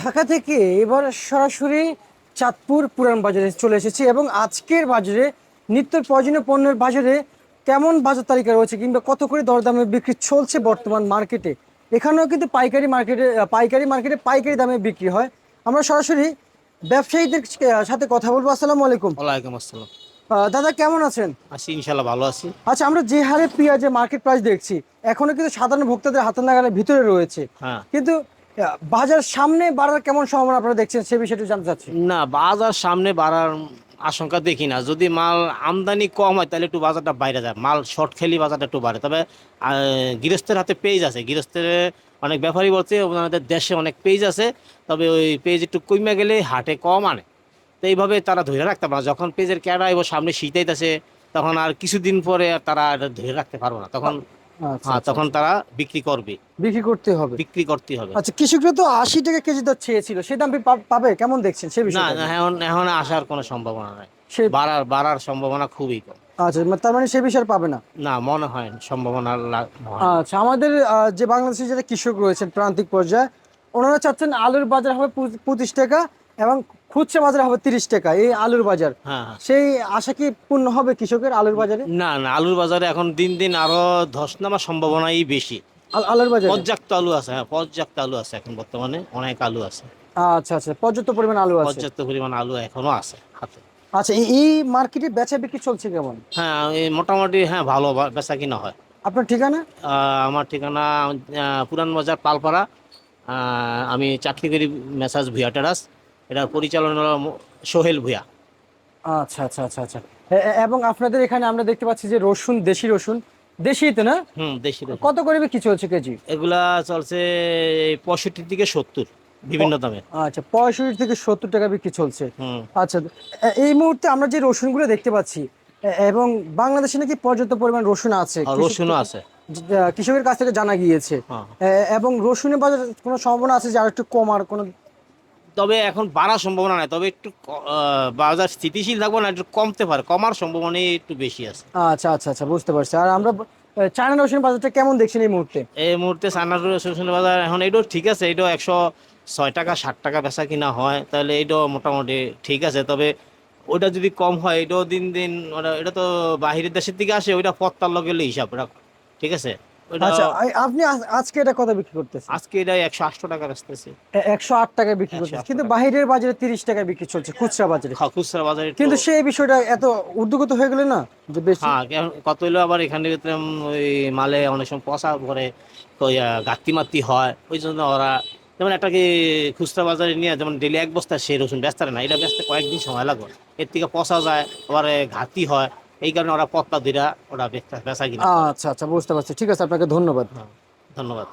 ঢাকা থেকে এবার সরাসরি চাঁদপুর পুরান বাজারে চলে এসেছি এবং আজকের বাজারে নিত্য প্রয়োজনীয় পণ্যের বাজারে কেমন বাজার তালিকা রয়েছে কিংবা কত করে দরদামে বিক্রি চলছে বর্তমান মার্কেটে? এখানেও কিন্তু পাইকারি মার্কেটে পাইকারি মার্কেটে পাইকারি দামে বিক্রি হয়। আমরা সরাসরি ব্যবসায়ীদের সাথে কথা বলব। আসসালামু আলাইকুম। ওয়ালাইকুম আসসালাম। দাদা কেমন আছেন? আছি ইনশাল্লাহ ভালো আছি। আচ্ছা আমরা যে হারে পেঁয়াজের মার্কেট প্রাইস দেখছি এখনও কিন্তু সাধারণ ভোক্তাদের হাতের নাগালের ভিতরে রয়েছে। হ্যাঁ। কিন্তু বাজার সামনে বাড়ার কেমন সম্ভাবনা আপনারা দেখছেন? সে বিষয়টা জানতে চাচ্ছি। না, বাজার সামনে বাড়ার আশঙ্কা দেখি না। যদি মাল আমদানি কম হয়, তাহলে একটু বাজারটা বাইরে যায়। মাল শর্ট খেলি বাজারটা একটু বাড়ে। তবে গৃহস্থের হাতে পেজ আছে। গৃহস্থের অনেক ব্যাপারী বলছে, ওনাদের দেশে অনেক পেজ আছে। তবে ওই পেজ একটু কমে গেলে হাটে কম আনে। তো এইভাবে তারা ধরে রাখতে পারে। যখন পেজের ক্যাডা এবং সামনে শীতাইতেছে তখন আর কিছুদিন পরে তারা ধরে রাখতে পারব না। তখন তখন তারা বিক্রি করবে। বিক্রি করতে হবে। বিক্রি করতে হবে। আচ্ছা কৃষকরা তো আশি টাকা কেজি দর চেয়েছিল সেই দাম পাবে? কেমন দেখছেন সে বিষয়ে না, এখন এখন আসার কোনো সম্ভাবনা নাই। সে বাড়ার বাড়ার সম্ভাবনা খুবই কম। আচ্ছা মানে তার মানে সে বিষয়ে পাবে না? না মনে হয় সম্ভাবনা হয়। আচ্ছা আমাদের যে বাংলাদেশের যারা কৃষক রয়েছেন প্রান্তিক পর্যায়ে ওনারা চাচ্ছেন আলুর বাজার হবে পঁচিশ টাকা এবং খুচরা বাজার হবে তিরিশ টাকা এই আলুর বাজার। হ্যাঁ হ্যাঁ। সেই আশা কি পূর্ণ হবে কৃষকের আলুর বাজারে? না না আলুর বাজারে এখন দিন দিন আরও ধস নামার সম্ভাবনাই বেশি। আলুর বাজারে? পর্যাপ্ত আলু আছে হ্যাঁ পর্যাপ্ত আলু আছে এখন বর্তমানে অনেক আলু আছে। আচ্ছা আচ্ছা পর্যাপ্ত পরিমাণ আলু আছে? পর্যাপ্ত পরিমাণ আলু এখনও আছে হাতে। আচ্ছা এই- মার্কেটে বেচা বিক্রি চলছে কেমন? হ্যাঁ মোটামুটি হ্যাঁ ভালো বেচা কিনা হয়। আপনার ঠিকানা? আমার ঠিকানা পুরান বাজার পালপাড়া আহ, আমি চাকরি করি মেসাজ ভুয়া এটার পরিচালনা সোহেল ভুয়া আচ্ছা আচ্ছা আচ্ছা আচ্ছা। এবং আপনাদের এখানে আমরা দেখতে পাচ্ছি যে রসুন দেশি রসুন। দেশি তো না? হুম দেশি কত করে কি চলছে কেজি? এগুলা চলছে পঁয়ষট্টি থেকে সত্তর বিভিন্ন দামের আচ্ছা পঁয়ষট্টি থেকে সত্তর টাকা বিক্রি চলছে। আচ্ছা এই মুহূর্তে আমরা যে রসুনগুলো দেখতে পাচ্ছি এবং বাংলাদেশে নাকি পর্যাপ্ত পরিমাণ রসুন আছে। আর রসুনও আছে। কৃষকের কাছ থেকে জানা গিয়েছে। হ্যাঁ। এবং রসুনের বাজার কোনো সম্ভাবনা আছে যে আর একটু কমার কোনো তবে এখন বাড়ার সম্ভাবনা নাই। তবে একটু বাজার স্থিতিশীল থাকব না একটু কমতে পারে কমার সম্ভাবনা একটু বেশি আছে। আচ্ছা আচ্ছা আচ্ছা বুঝতে পারছি। আর আমরা চায়না রসুন বাজারটা কেমন দেখছেন এই মুহূর্তে? এই মুহূর্তে চায়না রসুনের বাজার এখন এটাও ঠিক আছে এটাও একশো ছয় টাকা ষাট টাকা বেচা কিনা হয় তাহলে এটাও মোটামুটি ঠিক আছে। তবে ওটা যদি কম হয় এটাও দিন দিন ওটা এটা তো বাহিরের দেশের থেকে আসে ওইটা পত্তার লগে হিসাব রাখ ঠিক আছে? আচ্ছা আপনি আজকে এটা কত বিক্রি করতেছেন? আজকে এটা একশো আটশো টাকা বেচতেছে একশো আট টাকায় বিক্রি 108 করতেছে কিন্তু বাইরের বাজারে তিরিশ টাকায় বিক্রি চলছে খুচরা বাজারে। খুচরা বাজারে কিন্তু সেই বিষয়টা এত উদ্যোগত হয়ে গেল না যে বেশি হ্যাঁ কত হইল আবার এখানে ওই মালে অনেক সময় পচা করে ওই গাত্তি মাত্তি হয় ওই জন্য ওরা যেমন একটা কি খুচরা বাজারে নিয়ে যেমন ডেলি এক বস্তা সেই রসুন ব্যস্ত না এটা ব্যস্ত কয়েকদিন সময় লাগবে। এর থেকে পচা যায় আবার ঘাতি হয় এই কারণে ওরা পত্তা দিরা ওরা বেচা কিনা আচ্ছা আচ্ছা বুঝতে পারছি। ঠিক আছে আপনাকে ধন্যবাদ। ধন্যবাদ।